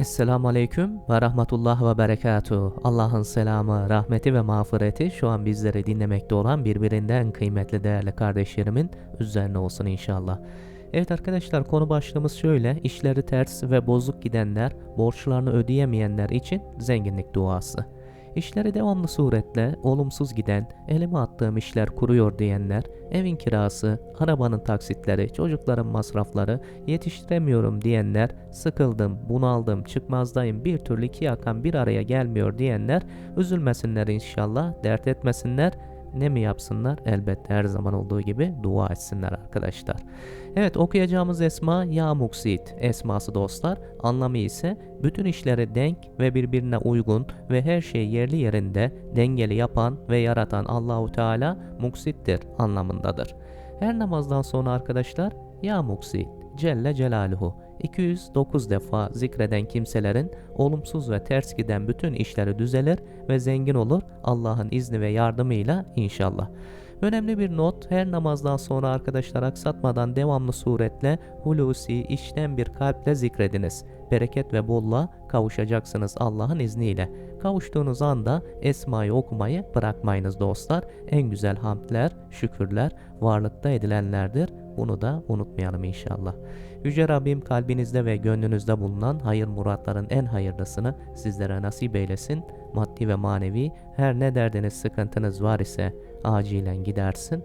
Esselamu Aleyküm ve Rahmetullah ve Berekatuhu. Allah'ın selamı, rahmeti ve mağfireti şu an bizleri dinlemekte olan birbirinden kıymetli değerli kardeşlerimin üzerine olsun inşallah. Evet arkadaşlar konu başlığımız şöyle. İşleri ters ve bozuk gidenler, borçlarını ödeyemeyenler için zenginlik duası. İşleri devamlı suretle olumsuz giden, elime attığım işler kuruyor diyenler, evin kirası, arabanın taksitleri, çocukların masrafları, yetiştiremiyorum diyenler, sıkıldım, bunaldım, çıkmazdayım, bir türlü iki yakan bir araya gelmiyor diyenler, üzülmesinler inşallah, dert etmesinler, ne mi yapsınlar? Elbette her zaman olduğu gibi dua etsinler arkadaşlar. Evet okuyacağımız esma Ya Muksit esması dostlar. Anlamı ise bütün işleri denk ve birbirine uygun ve her şeyi yerli yerinde dengeli yapan ve yaratan Allahu Teala Muksittir anlamındadır. Her namazdan sonra arkadaşlar Ya Muksit Celle Celaluhu 209 defa zikreden kimselerin olumsuz ve ters giden bütün işleri düzelir ve zengin olur Allah'ın izni ve yardımıyla inşallah. Önemli bir not her namazdan sonra arkadaşlar aksatmadan devamlı suretle hulusi içten bir kalple zikrediniz. Bereket ve bolla kavuşacaksınız Allah'ın izniyle. Kavuştuğunuz anda esmayı okumayı bırakmayınız dostlar. En güzel hamdler, şükürler varlıkta edilenlerdir. Bunu da unutmayalım inşallah. Yüce Rabbim kalbinizde ve gönlünüzde bulunan hayır muratların en hayırlısını sizlere nasip eylesin. Maddi ve manevi her ne derdiniz sıkıntınız var ise acilen gidersin.